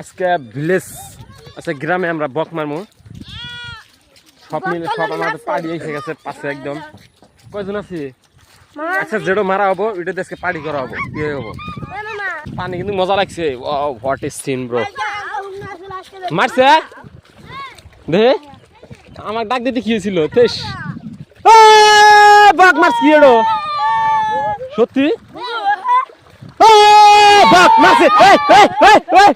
আজকে ভিলেজ আচ্ছা গ্রামে আমরা বক মারমু। সব মিলে সব আমাদের পাড়ি এসে গেছে পাশে একদম। কয়জন আছি আচ্ছা যেটা মারা হব ওইটা দেশকে পাড়ি করা হব কি হব? পানি কিন্তু মজা লাগছে। ও হোয়াট ইজ সিন ব্রো মারছে? দে। আমার ডাক দিতে কি হয়েছিল? তেস বাঘ মারছি এডো সত্যি? এ, বাঘ মারছে। এই, এই, এই, এই।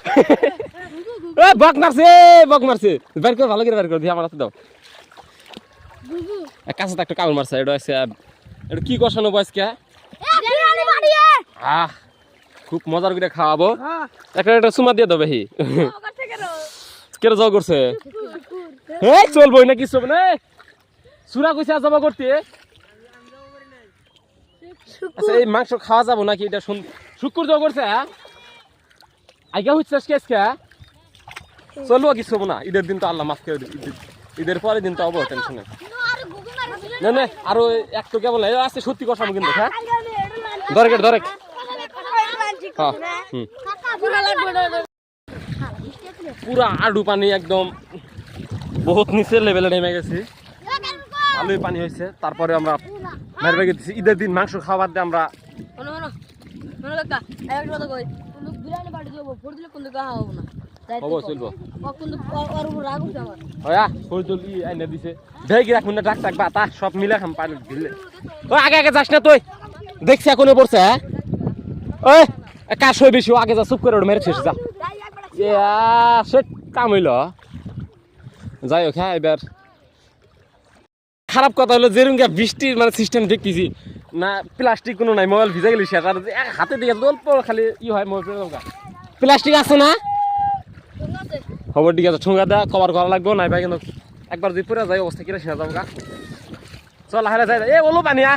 এ, বাঘ মারছে বাঘ মারছে। বের করে ভালো করে বের করে দিয়ে আমার হাতে দাও। এ, কাছে তো একটা কামড় মারছে এটা আছে এটা কি কষানো বয়সকে আহ খুব মজার করে খাওয়াবো। একটা একটা সুমা দিয়ে দেবে হি কেন যাও করছে? এই চলবই না কিছু না। সুরা আর যাব করতে। আচ্ছা এই মাংস খাওয়া যাব নাকি? এটা শুন শুক্র যাও করছে হ্যাঁ? আইগা হচ্ছে আজকে আজকে চলবো কিছু না। ঈদের দিন তো আল্লাহ মাফ করে ঈদের- পরের দিন তো হব টেনশন না না, আরও এক তো কেবল আছে, সত্যি কষাবো কিন্তু হ্যাঁ? দরেক দরেক হ্যাঁ পুরা আডু পানি একদম বহুত নিচের লেভেলে নেমে গেছি। ভালোই পানি হয়েছে তারপরে আমরা মেরে বেগে দিচ্ছি ঈদের দিন মাংস খাওয়ার দিয়ে আমরা সব মিলে খাম পানি দিলে। ও আগে আগে যাস না তুই। দেখছি এখনও পড়ছে হ্যাঁ? ওই কাশ হয়ে বেশি আগে যা চুপ করে ওটা মেরে শেষ যা। সে কাম হইল। যাই হোক হ্যাঁ এবার খারাপ কথা হলো যেরকম বৃষ্টির মানে সিস্টেম দেখতেছি। না প্লাস্টিক কোনো নাই মোবাইল ভিজে গেলি সেটা এক হাতে দিয়ে অল্প খালি ই হয় মোবাইল প্লাস্টিক আছে না? খবর ঠিক আছে, ঠুঙ্গা দা কভার করা লাগবে, নাই ভাই কিন্তু একবার যদি পুরা যায়, অবস্থা কিরা শুনে যাব গা চল হারে যাই এ বলো পানি আ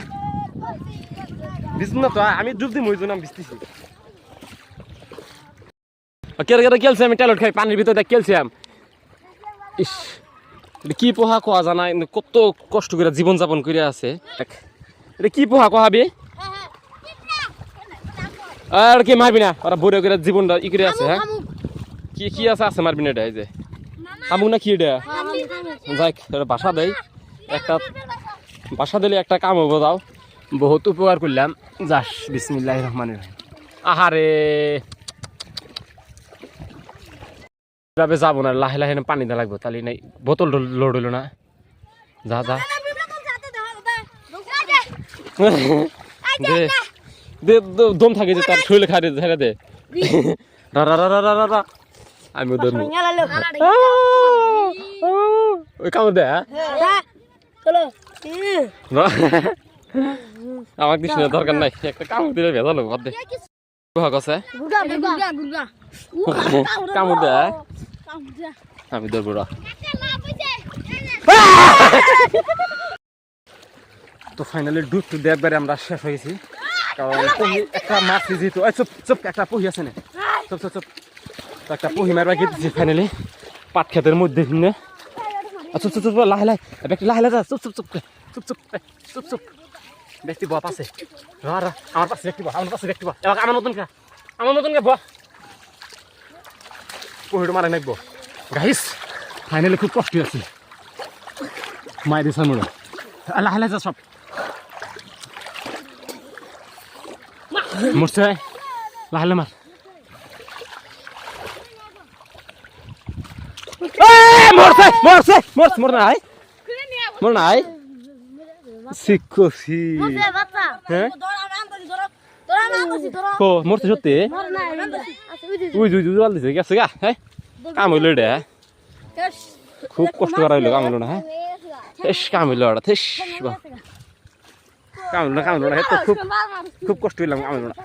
বিষ্ণু না তো আমি ডুব দিই মইজুন আমি বিস্তিছি কেরে কেরে খেলছি আমি ট্যালেট খাই, পানির ভিতরে খেলছিলাম ইস। কি পোহা কোয়া জানা কত কষ্ট করে জীবন যাপন করে আছে। এটা কি পোহা কোহাবি আর কি মারবি না? ওরা বড় করে জীবনটা ই করে আছে হ্যাঁ? কি কি আছে আছে মারবি না এটা এই যে? আমুক না কি এটা? যাই বাসা দেয় একটা বাসা দিলে একটা কাম হব দাও বহুত উপকার করলাম। যাস বিসমিল্লাহ রহমান আহারে! এভাবে যাব না? লাহে লাহে না পানি দেওয়া লাগবো তাহলে নাই। বোতল লোড হইল না। যা যা। দে দে দম থাকে যে তার শরীরে খারে ঝেড়ে দে। রা রা রা রা রা রা রা। আমিও ধরবো ওই কামড় দে হ্যাঁ? চলো। আমার কিছু দরকার নাই। একটা কামড় দিলে ভেজালো বাদ দে। কামড় দে হ্যাঁ? আমি ধরবো রা। তো ফাইনালি ডুব টু একবারে আমরা শেষ হয়েছি। কারণ পহি একটা মাছ যেহেতু চুপ চুপ একটা পহি আছে না। চুপ চুপ চুপ। তো একটা পহি মারবা গেছি ফাইনালি পাট ক্ষেতের মধ্যে কিনে চুপ চুপ চুপ লাহে লাহে। ব্যক্তি লাহে লাহে চুপ চুপ চুপ চুপ চুপ চুপ চুপ ব্যক্তি বয়া পাশে রা রা। আমার পাশে ব্যক্তি বয়া। আমার পাশে ব্যক্তি বয়া। এবার আমার নতুন কা আমার নতুন কা বয়া। পহিটো মারা নাকবো গাইস ফাইনালি খুব কষ্ট আছে মায়ের দিছে মোড়ে লাহে লাহে যা সব মরছে লাহে লাহে মার এই, মরছে মরছে মরছে মর নাই। মর নাই। বাচ্চা। হ্যাঁ ও মরছে সত্যি আচ্ছা উই উই উই দিছে গেছে গা হ্যাঁ কাম হইল এটা খুব কষ্ট করা হইল কাম হইল না হ্যাঁ এস কাম হইল ওটা থেস কাম হইল না কাম হইল না খুব খুব কষ্ট হইলাম কাম হইল না